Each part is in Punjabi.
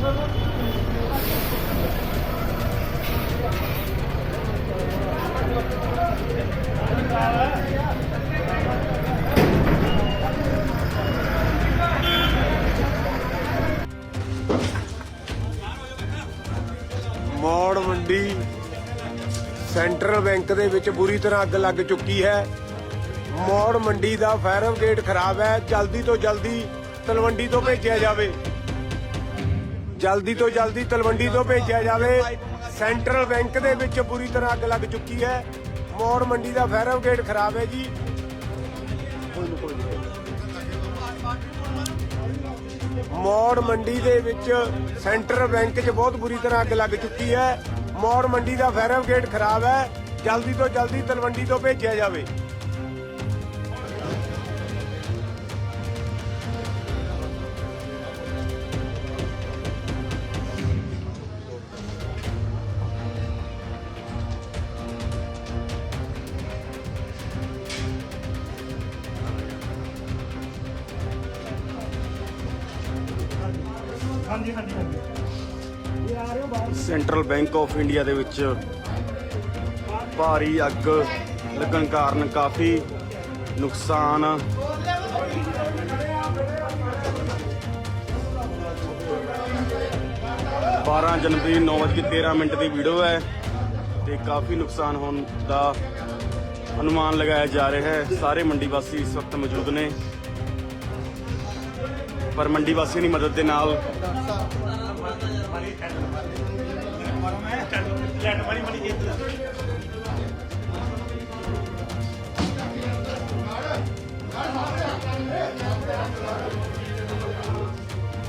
ਮੌੜ ਮੰਡੀ ਸੈਂਟਰਲ ਬੈਂਕ ਦੇ ਵਿੱਚ ਬੁਰੀ ਤਰ੍ਹਾਂ ਅੱਗ ਲੱਗ ਚੁੱਕੀ ਹੈ। ਮੌੜ ਮੰਡੀ ਦਾ ਫਾਇਰ ਗੇਟ ਖਰਾਬ ਹੈ। ਜਲਦੀ ਤੋਂ ਜਲਦੀ ਤਲਵੰਡੀ ਤੋਂ ਭੇਜਿਆ ਜਾਵੇ। ਜਲਦੀ ਤੋਂ ਜਲਦੀ ਤਲਵੰਡੀ ਤੋਂ ਭੇਜਿਆ ਜਾਵੇ। ਸੈਂਟਰਲ ਬੈਂਕ ਦੇ ਵਿੱਚ ਬੁਰੀ ਤਰ੍ਹਾਂ ਅੱਗ ਲੱਗ ਚੁੱਕੀ ਹੈ। ਮੋੜ ਮੰਡੀ ਦਾ ਫੈਰਵ ਗੇਟ ਖਰਾਬ ਹੈ ਜੀ। ਮੌੜ ਮੰਡੀ ਦੇ ਵਿੱਚ ਸੈਂਟਰਲ ਬੈਂਕ 'ਚ ਬਹੁਤ ਬੁਰੀ ਤਰ੍ਹਾਂ ਅੱਗ ਲੱਗ ਚੁੱਕੀ ਹੈ। ਮੋੜ ਮੰਡੀ ਦਾ ਫੈਰਵ ਗੇਟ ਖਰਾਬ ਹੈ। ਜਲਦੀ ਤੋਂ ਜਲਦੀ ਤਲਵੰਡੀ ਤੋਂ ਭੇਜਿਆ ਜਾਵੇ। ਹਾਂਜੀ ਹਾਂਜੀ ਸੈਂਟਰਲ ਬੈਂਕ ਆਫ ਇੰਡੀਆ ਦੇ ਵਿੱਚ ਭਾਰੀ ਅੱਗ ਲੱਗਣ ਕਾਰਨ ਕਾਫੀ ਨੁਕਸਾਨ। ਬਾਰਾਂ ਜਨਵਰੀ 9:13 ਮਿੰਟ ਦੀ ਵੀਡੀਓ ਹੈ ਤੇ ਕਾਫੀ ਨੁਕਸਾਨ ਹੋਣ ਦਾ ਅਨੁਮਾਨ ਲਗਾਇਆ ਜਾ ਰਿਹਾ ਹੈ। ਸਾਰੇ ਮੰਡੀ ਵਾਸੀ ਇਸ ਵਕਤ ਮੌਜੂਦ ਨੇ। ਪਰ ਮੰਡੀ ਵਾਸੀਆਂ ਦੀ ਮਦਦ ਦੇ ਨਾਲ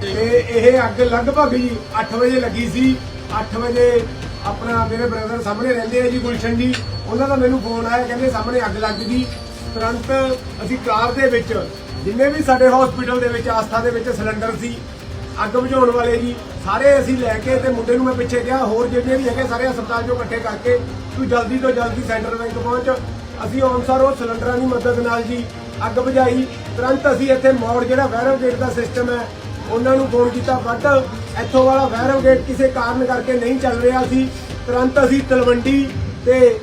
ਇਹ ਇਹ ਅੱਗ ਲਗਭਗ ਜੀ 8 ਵਜੇ ਲੱਗੀ ਸੀ। 8 ਵਜੇ ਆਪਣਾ ਮੇਰੇ ਬ੍ਰਦਰ ਸਾਹਮਣੇ ਰਹਿੰਦੇ ਆ ਜੀ ਗੁਲਸ਼ਨ ਜੀ। ਉਹਨਾਂ ਦਾ ਮੈਨੂੰ ਫੋਨ ਆਇਆ, ਕਹਿੰਦੇ ਸਾਹਮਣੇ ਅੱਗ ਲੱਗ ਗਈ। ਤੁਰੰਤ ਅਸੀਂ ਕਾਰ ਦੇ ਵਿੱਚ ਜਿੰਨੇ ਵੀ ਸਾਡੇ ਹਸਪੀਟਲ ਦੇ ਵਿੱਚ, ਆਸਥਾ ਦੇ ਵਿੱਚ ਸਿਲੰਡਰ ਸੀ, ਅੱਗ ਬੁਝਾਉਣ ਵਾਲੇ ਜੀ, ਸਾਰੇ ਅਸੀਂ ਲੈ ਕੇ ਤੇ ਮੁੰਡੇ ਨੂੰ ਮੈਂ ਪਿੱਛੇ ਕਿਹਾ, ਹੋਰ ਜਿੰਨੇ ਵੀ ਹੈਗੇ ਸਾਰੇ ਹਸਪਤਾਲ ਚੋਂ ਇਕੱਠੇ ਕਰਕੇ ਤੂੰ ਜਲਦੀ ਤੋਂ ਜਲਦੀ ਸੈਂਟਰ ਬੈਂਕ ਪਹੁੰਚ। ਅਸੀਂ ਅਨਸਾਰ ਉਹ ਸਿਲੰਡਰਾਂ ਦੀ ਮਦਦ ਨਾਲ ਜੀ ਅੱਗ ਬੁਝਾਈ। ਤੁਰੰਤ ਅਸੀਂ ਇੱਥੇ ਮੌੜ ਜਿਹੜਾ ਫਾਇਰ ਗੇਟ ਦਾ ਸਿਸਟਮ ਹੈ, ਉਹਨਾਂ ਨੂੰ ਫੋਨ ਕੀਤਾ ਬਟ ਇੱਥੋਂ ਵਾਲਾ ਫਾਇਰ ਗੇਟ ਕਿਸੇ ਕਾਰਨ ਕਰਕੇ ਨਹੀਂ ਚੱਲ ਰਿਹਾ ਸੀ। ਤੁਰੰਤ ਅਸੀਂ ਤਲਵੰਡੀ ਤੇ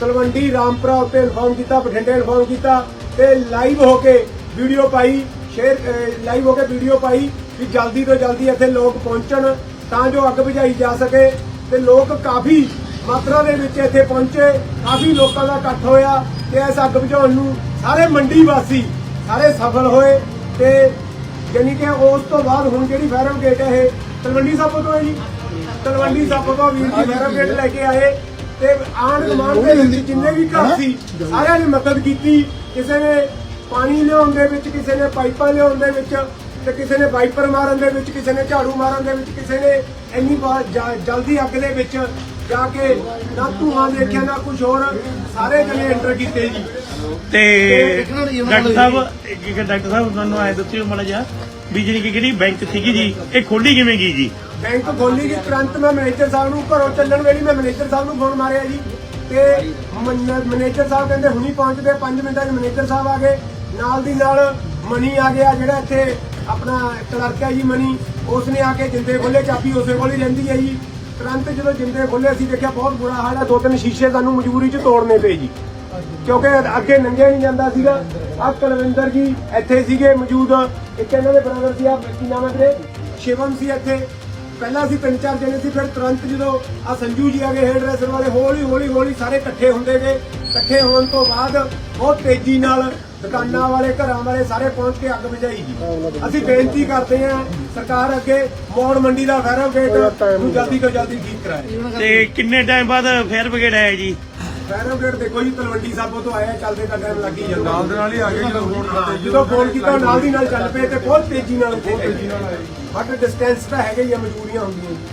ਤਲਵੰਡੀ ਰਾਮਪੁਰਾ ਉੱਤੇ ਇਨਫੋਰਮ ਕੀਤਾ, ਬਠਿੰਡੇ ਇਨਫੋਰਮ ਕੀਤਾ ਤੇ ਲਾਈਵ ਹੋ ਕੇ ਵੀਡੀਓ ਪਾਈ ਸ਼ੇਅਰ ਲਾਈਵ ਹੋ ਕੇ ਵੀਡੀਓ ਪਾਈ ਕਿ ਜਲਦੀ ਤੋਂ ਜਲਦੀ ਇੱਥੇ ਲੋਕ ਪਹੁੰਚਣ ਤਾਂ ਜੋ ਅੱਗ ਬੁਝਾਈ ਜਾ ਸਕੇ ਤੇ ਲੋਕ ਕਾਫੀ ਮਾਤਰਾ ਦੇ ਵਿੱਚ ਇੱਥੇ ਪਹੁੰਚੇ, ਕਾਫੀ ਲੋਕਾਂ ਦਾ ਇਕੱਠ ਹੋਇਆ ਤੇ ਇਸ ਅੱਗ ਬੁਝਾਉਣ ਨੂੰ ਸਾਰੇ ਮੰਡੀ ਵਾਸੀ ਸਾਰੇ ਸਫਲ ਹੋਏ ਤੇ ਯਾਨੀ ਕਿ ਉਸ ਤੋਂ ਬਾਅਦ ਹੁਣ ਜਿਹੜੀ ਫਾਇਰ ਗੇਟ ਹੈ ਇਹ ਤਲਵੰਡੀ ਸਾਬੋ ਤੋਂ ਹੈ ਜੀ। ਤਲਵੰਡੀ ਸਾਬੋ ਤੋਂ ਵੀਰ ਜੀ ਫਾਇਰ ਗੇਟ ਲੈ ਕੇ ਆਏ ਤੇ ਆਣ ਗਮਾਨ ਦੇ ਜਿੰਨੇ ਵੀ ਘਰ ਸੀ, ਸਾਰਿਆਂ ਨੇ ਮਦਦ ਕੀਤੀ, ਕਿਸੇ ਨੇ ਪਾਣੀ ਲਿਆਉਣ ਦੇ ਵਿੱਚ ਕਿਸੇ ਨੇ ਪਾਈਪਾਂ ਲਿਆਉਣ ਦੇ ਵਿੱਚ ਤੇ ਕਿਸੇ ਨੇ ਵਾਈਪਰ ਮਾਰਨ ਦੇ ਵਿੱਚ ਕਿਸੇ ਨੇ ਝਾੜੂ ਮਾਰਨ ਦੇ ਵਿੱਚ ਕਿਸੇ ਨੇ ਇੰਨੀ ਜਲਦੀ ਅੱਗ ਦੇ ਵਿੱਚ ਜਾ ਕੇ ਨਾ ਧੂਆਂ ਦੇਖਿਆ ਨਾ ਕੁਝ ਹੋਰ ਸਾਰੇ ਜਣੇ ਐਂਟਰ ਕੀਤੇ ਜੀ। ਤੇ ਡਾਕਟਰ ਸਾਹਿਬ ਇੱਕ ਡਾਕਟਰ ਸਾਹਿਬ ਤੁਹਾਨੂੰ ਆਏ ਦੱਸਿਓ ਮਾੜਾ ਜਿਹਾ ਵੀ ਜਿਹੜੀ ਕਿ ਕਿਹੜੀ ਬੈਂਕ ਸੀਗੀ ਜੀ ਇਹ ਖੋਲੀ ਕਿਵੇਂ ਗਈ ਜੀ? ਬੈਂਕ ਖੋਲੀ ਗਈ ਤੁਰੰਤ ਮੈਂ ਮੈਨੇਜਰ ਸਾਹਿਬ ਨੂੰ ਘਰੋਂ ਚੱਲਣ ਵੇਲੇ ਮੈਂ ਮੈਨੇਜਰ ਸਾਹਿਬ ਨੂੰ ਫੋਨ ਮਾਰਿਆ ਜੀ। ਤੇ ਮਨ- ਮੈਨੇਜਰ ਸਾਹਿਬ ਕਹਿੰਦੇ ਹੁਣੀ ਪਹੁੰਚਦੇ 5 ਮਿੰਟਾਂ 'ਚ ਮੈਨੇਜਰ ਸਾਹਿਬ ਆ ਗਏ। ਨਾਲ ਦੀ ਨਾਲ ਮਨੀ ਆ ਗਿਆ, ਜਿਹੜਾ ਇੱਥੇ ਆਪਣਾ ਕਲਰਕ ਹੈ ਜੀ ਮਨੀ ਉਸ ਨੇ ਆ ਕੇ ਜਿੰਦੇ ਖੋਲੇ ਚਾਬੀ ਉਸੇ ਕੋਲ ਹੀ ਰਹਿੰਦੀ ਹੈ ਜੀ। ਤੁਰੰਤ ਜਦੋਂ ਜਿੰਦੇ ਖੋਲੇ ਅਸੀਂ ਦੇਖਿਆ ਬਹੁਤ ਬੁਰਾ ਹਾਲ ਹੈ ਦੋ ਤਿੰਨ ਸ਼ੀਸ਼ੇ ਸਾਨੂੰ ਮਜਬੂਰੀ 'ਚ ਤੋੜਨੇ ਪਏ ਜੀ। ਕਿਉਂਕਿ ਅੱਗੇ ਨੰਗਿਆ ਨਹੀਂ ਜਾਂਦਾ ਸੀਗਾ। ਆ ਕੁਲਵਿੰਦਰ ਜੀ ਇੱਥੇ ਸੀਗੇ ਮੌਜੂਦ। ਇੱਕ ਇਹਨਾਂ ਦੇ ਬ੍ਰਦਰ ਸੀ ਆ ਕੀ ਨਾਮ ਹੈ ਵੀਰੇ? ਸ਼ਿਵਮ ਸੀ ਇੱਥੇ। ਪਹਿਲਾਂ ਅਸੀਂ ਤਿੰਨ ਚਾਰ ਜਣੇ ਸੀ, ਫਿਰ ਤੁਰੰਤ ਜਦੋਂ ਆ ਸੰਜੂ ਜੀ ਆ ਗਏ ਹੇਅਰ ਡਰੈਸਰ ਵਾਲੇ ਹੌਲੀ ਹੌਲੀ ਹੌਲੀ ਸਾਰੇ ਇਕੱਠੇ ਹੁੰਦੇ ਗਏ। ਇਕੱਠੇ ਹੋਣ ਤੋਂ ਬਾਅਦ ਬਹੁਤ ਤੇਜ਼ੀ ਨਾਲ ਦੁਕਾਨਾਂ ਵਾਲੇ ਘਰਾਂ ਵਾਲੇ ਸਾਰੇ ਪਹੁੰਚ ਕੇ ਅੱਗ ਬੁਝਾਈ ਜੀ। ਅਸੀਂ ਬੇਨਤੀ ਕਰਦੇ ਹਾਂ ਸਰਕਾਰ ਅੱਗੇ ਮੌੜ ਮੰਡੀ ਦਾ ਫਾਇਰ ਗੇਟ ਨੂੰ ਜਲਦੀ ਤੋਂ ਜਲਦੀ ਠੀਕ ਕਰਾਏ। ਤੇ ਕਿੰਨੇ ਟਾਈਮ ਬਾਅਦ ਫੇਰ ਬ੍ਰਿਗੇਡ ਆਇਆ ਜੀ? ਫਾਇਰ ਗੇਟ ਦੇਖੋ ਜੀ ਤਲਵੰਡੀ ਸਾਬੋ ਤੋਂ ਆਇਆ ਚੱਲਦੇ ਤਾਂ ਟਾਈਮ ਲੱਗ ਹੀ ਜਾਂਦਾ। ਨਾਲ ਦੇ ਨਾਲ ਹੀ ਆ ਗਏ ਜਦੋਂ ਫੋਨ ਕੀਤਾ ਜੀ। ਜਦੋਂ ਫੋਨ ਕੀਤਾ ਨਾਲ ਦੀ ਨਾਲ ਚੱਲ ਪਏ ਤੇ ਬਹੁਤ ਤੇਜ਼ੀ ਨਾਲ ਉੱਥੇ ਤੇਜ਼ੀ ਨਾਲ ਆਏ। ਬਟ ਡਿਸਟੈਂਸ ਤਾਂ ਹੈਗਾ ਹੀ ਆ ਮਜਬੂਰੀਆਂ ਹੁੰਦੀਆਂ। ਜੀ